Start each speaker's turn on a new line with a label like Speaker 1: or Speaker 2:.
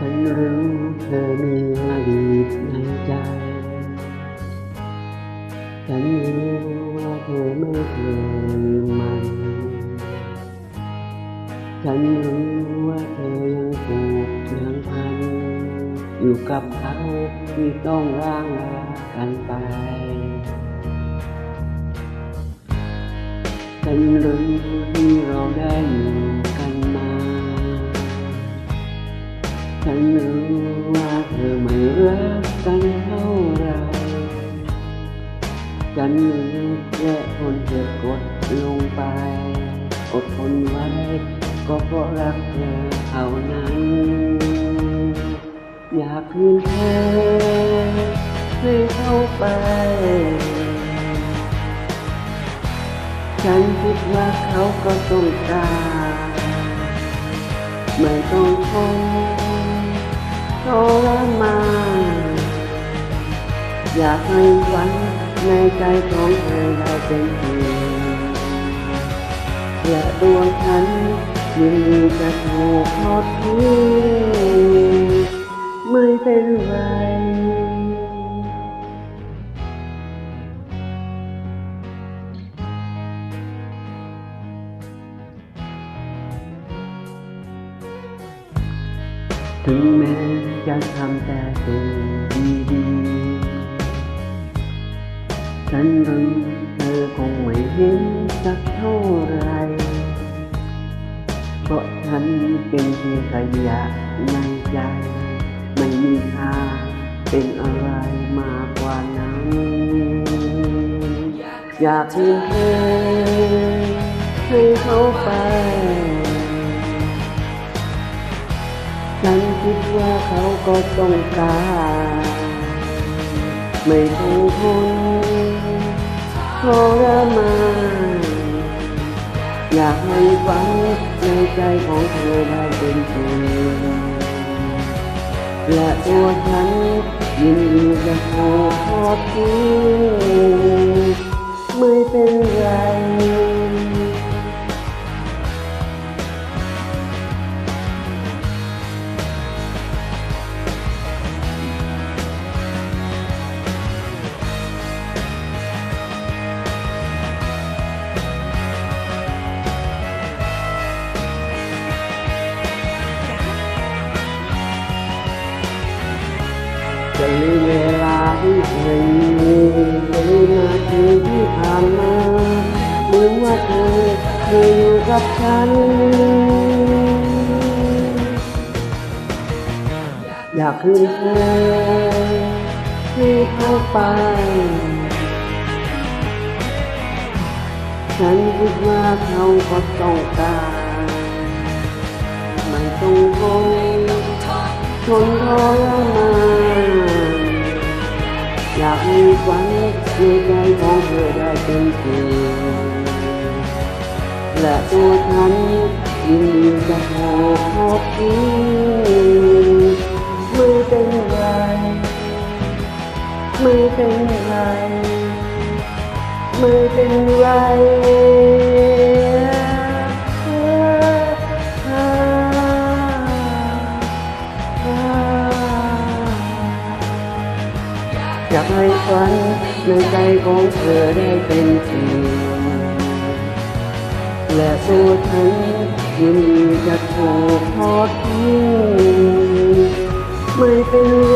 Speaker 1: ฉันรู้เธอมีอดีตในใจ ฉันรู้ว่าเธอไม่เคยมัน ฉันรู้ว่าเธอยังผูกยังพัน อยู่กับเขาที่ต้องร่างลากันไป ฉันรู้ที่เราได้อยู่ ฉันรู้และทนเธอกดลงไป อดทนไว้ ก็เพราะรักเธอเท่านั้น อยากคืนเธอให้เข้าไป ฉันคิดว่าเขาก็ต้องการไม่ต้องทนทรมานอยากให้ฝัน ในใจของเธอได้เป็นจริงและดวงฉันยินดีจะถูกทอดทิ้งไม่เป็นไรถึงแม้จะทำแต่สิ่งดี ฉันรู้เธอคงไม่เห็นสักเท่าไรเพราะฉันเป็นเพียงขยะในใจ ไม่มีทางเป็นอะไรมากกว่านั้นอยากให้เธอให้เขาไป ฉันคิดว่าเขาก็ต้องการ ไม่ต้องทน ทรมานอยากให้ฝันในใจของเธอได้เป็นจริงและตัวฉันยินดีจะขอขอบคุณไม่เป็นไราที่เคยมีจะลืมนาทีที่ผ่านมาลืมว่าเธอเคยอยู่กับฉัน อยากคืนเธอให้เข้าไป ฉันคิดว่าเขาก็ต้องการไม่ต้องทนทนทรม มีฝันในใจของเธอได้เป็นจริงและตัวฉันยินดีจะขอขอบคุณไม่เป็นไรไม่เป็นไรไม่เป็นไร อยากให้ฝันในใจของเธอได้เป็นจริง และสู้ทันยินดีจะถูกทอดทิ้งไม่เป็นไร